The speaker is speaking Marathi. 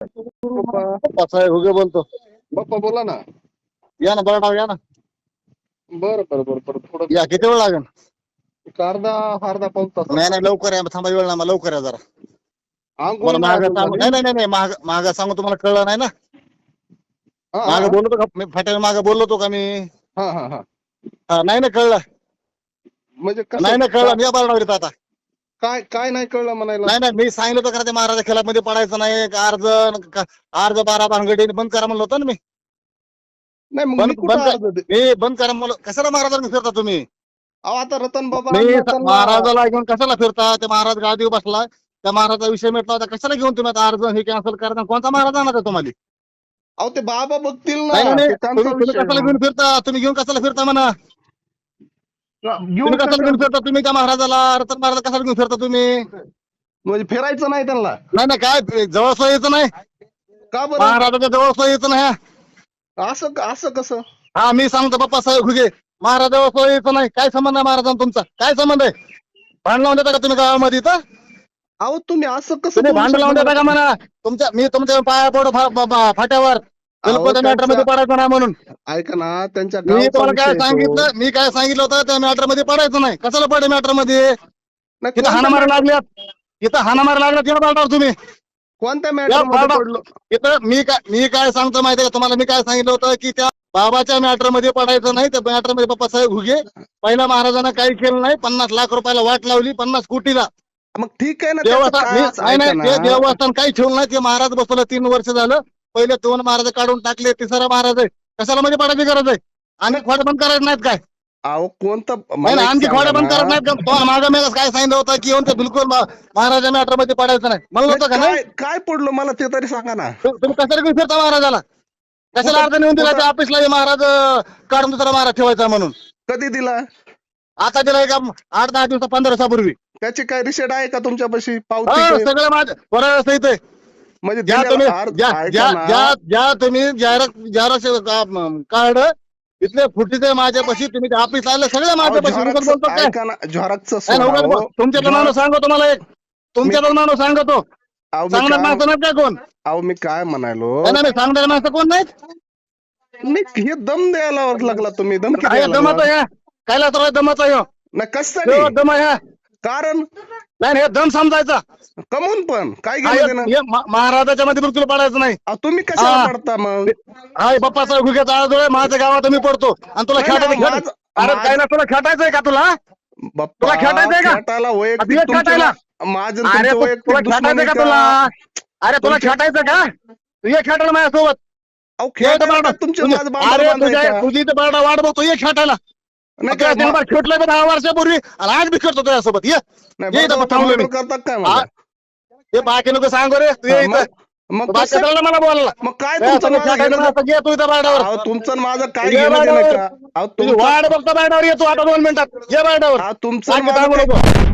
पप्पा हुगे बोलतो. बाप्पा बोला ना. या ना बरं या ना. बरं बरं बरं बरं थोडं या किती वेळ लागेल? एक अर्धा अर्धा पाऊन तास. नाही नाही लवकर या थांबा वेळ ना लवकर या जरा. आंघोळ मला नाही महाग सांगू झाली. नाही नाही नाही, नाही महाग महाग सांगू तुम्हाला कळलं नाही ना? हा, माग हा, बोललो का? मी फाट्यावर माग बोललो तो का मी? हा हा हा. हा, नाही ना कळलं. म्हणजे कसं- नाही ना कळलं मी या बारणावरीत आता काय काय नाही कळलं म्हणायला? नाही नाही मी सांगितलं होतं का ते महाराजा खेळात मध्ये पडायचं नाही अर्ज का- अर्ज बारा भानगडी बंद करा म्हणलं होतं ना मी. नाही मग बंद- कुठं बंद- अर्ज दे- मी बंद करा म्हणलं कशाला महाराजांना फिरता तुम्ही? अहो आता रतन बाबा मी महाराजाला घेऊन कशाला फिरता? ते महाराज गादीवर बसला. त्या महाराजा विषय मिटला होता. कशाला घेऊन तुम्ही आता अर्ज हे कॅन्सल करता? कोणता महाराज आणा तुम्हाला? अहो ते बाबा बघतील ना. नाही नाही, नाही ते त्यांचा तुम्ही तुम्ही विषय कशाला आहे. घेऊन फिरता? तुम्ही घेऊन कशाला फिरता म्हणा? तुम्ही कशाला घेऊन कसं- फिरता तुम्ही त्या महाराजाला? रतन महाराज कशाला घेऊन फिरता तुम्ही? म्हणजे फिरायचं नाही त्यांना. नाही नाही काय? जवळ सोयीचं नाही? का बरं? महाराजाच्या जवळ सोयीचं नाही. असं असं कसं? हा मी सांगतो बाप्पा साहेब घुगे. महाराज जवळ सोयीचं नाही. काय संबंध आहे महाराजांचा तुमचा? काय संबंध आहे? भांडण लावून देता का तुम्ही गावामध्ये इथं? अहो तुम्ही असं कसं तुम्ही बोलू भांडण लावून शकता? देता का म्हणा तुमच्या मी तुमच्या पाया पडो फा- फा- फा- फाट्यावर त्यांचा- मॅटरमध्ये पडायचं नाही म्हणून. ऐका ना त्यांच्या मी गावचा तुम्हाला काय विषय तो. सांगितलं मी काय सांगितलं होतं त्या मॅटरमध्ये पडायचं नाही. कशाला पडे मॅटरमध्ये नाही, इथं कोणत्या हाणामारी लागल्यात. इथं हाणामारी लागल्यात या बाळावर तुम्ही. कोणत्या मॅटर बाबा- पडलो? इथं मी काय मी काय सांगतो माहितीये का? तुम्हाला मी काय सांगितलं होतं की त्या बाबाच्या मॅटरमध्ये पडायचं नाही. त्या मॅटरमध्ये बाप्पा साहेब घुगे. पहिल्या महाराजांना काही केलं नाही. पन्नास लाख रुपयाला वाट लावली पन्नास कोटीला. मग ठीक आहे ना त्याचं देवस्थान काय मी- असं नाही ऐका नाही ते ना. देवस्थान काही ठेवलं नाही. ते महाराज बसवलं तीन वर्ष झालं. पहिले दोन महाराज काढून टाकले तिसरा महाराज आहे. कशाला म्हणजे पडायची गरज आहे? आणि खोड्या बंद करायचं नाहीत काय? अहो कोणतं नाही मला एक खोड्या बंद ना. करत नाहीत का? तो मागं मेलाच काय सांगितलं होतं की येऊन ते बिलकुल मा- महाराजा मॅटरमध्ये पडायचं नाही. म्हणलं होतं का नाही? काय काय पडलो मला ते तरी सांगा ना. तु- तुम्ही कशाला घेऊन फिरता महाराजाला? कशाला अर्ज नेऊन दिला? त्या ऑफिसला हे महाराज अं, काढून दुसरा महाराज ठेवायचा म्हणून. कधी दिला? आता दिला का आठ दहा दिवसा पंधरा दिवसापूर्वी. त्याची काय रिसेट आहे का तुमच्यापाशी? पावती हो काय? सगळं माझं बरं सहित आहे. म्हणजे ज्या तुम्ही ज्या ना. तुम्ही जाहिरात कार्ड इथले फुटीचे माझ्यापाशी तुम्ही ऑफिस आले सगळे माझ्यापाशी बोलतो ना. तुमच्या नाव सांगतो तुम्हाला एक. तुमच्या नाव सांगतो. मी सांगणार माणसं नाही काय कोण? अहो मी काय म्हणालो? सांगणारे माणसं कोण नाहीत? नाही हे दम द्यायला लागला तुम्ही दम दमाचा? या कायला तर दमाचा यो नाही कशासाठी? यो, दम ह्या कारण नाही नाही, हे दम समजायचा. कमवून पण. काय हे- मा- महाराजाच्या मध्ये बिलकुल पडायचं नाही. अहो, तुम्ही कशाला हा. पडता मग? हा हे गुग्याचा आळजोळ आहे माझ्या गावात मी पडतो. आणि तुला नाही, खेटायचं नाही, खेट माझं- अरे माझं- कायला तुला खेटायचंय का तुला? बाप्पा तुला खेटायचंय का? खेटायला वैयक्तिक अभियत तुमच्या- खेटायला? माझं अरे तुमचं तू- वैयक्तिक तुला दुश्मनी खेटायचं का का? तुला? अरे तुला तुमच्या- खेटायचं का? तू ये खेटायला माझ्यासोबत. अहो, माझं बांधव अरे तुझ्या? तुझी इथं बारडा वाट बघतो ये खेटायला नाही जन्मात खेटलोय बघ दहा वर्षापूर्वी. आणि आज बी खेळतो तुझ्यासोबत. ये. ये इथं थांबलो मी. करतात काय आ, मला हे बाकी लोक सांगू रे तू ये इथं. मग- बाकी कसं- मला बोलायला. मग काय तुमचं माझं घेणं नसतं, ये तू इथं बारडावर. अहो तुमचं आणि माझं काय ये घेणं देणं. का? अहो तुझी तुमचं वाट बघतो बारडावर येतो आता दोन मिनिटात. ये बारडावर. अहो, तुमचं आणि माझं